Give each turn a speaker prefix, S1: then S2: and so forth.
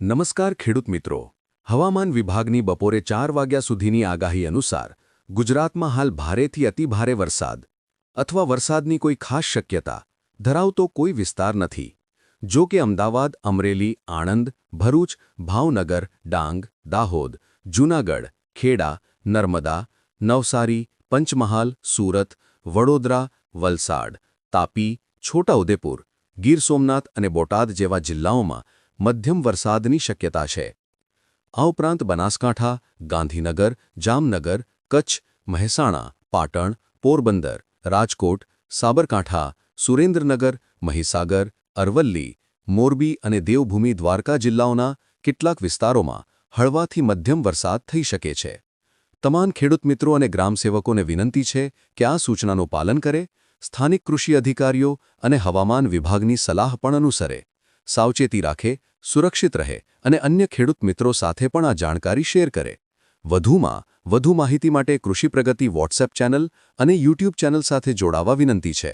S1: નમસ્કાર ખેડૂત મિત્રો. હવામાન વિભાગની બપોરે ચાર વાગ્યા સુધીની આગાહી અનુસાર ગુજરાતમાં હાલ ભારેથી અતિભારે વરસાદ અથવા વરસાદની કોઈ ખાસ શક્યતા ધરાવતો કોઈ વિસ્તાર નથી. જો કે અમદાવાદ, અમરેલી, આણંદ, ભરૂચ, ભાવનગર, ડાંગ, દાહોદ, જૂનાગઢ, ખેડા, નર્મદા, નવસારી, પંચમહાલ, સુરત, વડોદરા, વલસાડ, તાપી, છોટાઉદેપુર, ગીર સોમનાથ અને બોટાદ જેવા જિલ્લાઓમાં મધ્યમ વરસાદની શક્યતા છે. આ ઉપરાંત બનાસકાંઠા, ગાંધીનગર, જામનગર, કચ્છ, મહેસાણા, પાટણ, પોરબંદર, રાજકોટ, સાબરકાંઠા, સુરેન્દ્રનગર, મહીસાગર, અરવલ્લી, મોરબી અને દેવભૂમિ દ્વારકા જિલ્લાઓના કેટલાક વિસ્તારોમાં હળવાથી મધ્યમ વરસાદ થઈ શકે છે. તમામ ખેડૂત મિત્રો અને ગ્રામસેવકોને વિનંતી છે કે આ સૂચનાનું પાલન કરે, સ્થાનિક કૃષિ અધિકારીઓ અને હવામાન વિભાગની સલાહ પણ અનુસરે. સાવચેતી રાખે, સુરક્ષિત રહે અને અન્ય ખેડૂત મિત્રો સાથે પણ આ જાણકારી શેર કરે. વધુમાં, વધુ માહિતી માટે કૃષિ પ્રગતિ વોટ્સએપ ચેનલ અને યુટ્યુબ ચેનલ સાથે જોડાવા વિનંતી છે.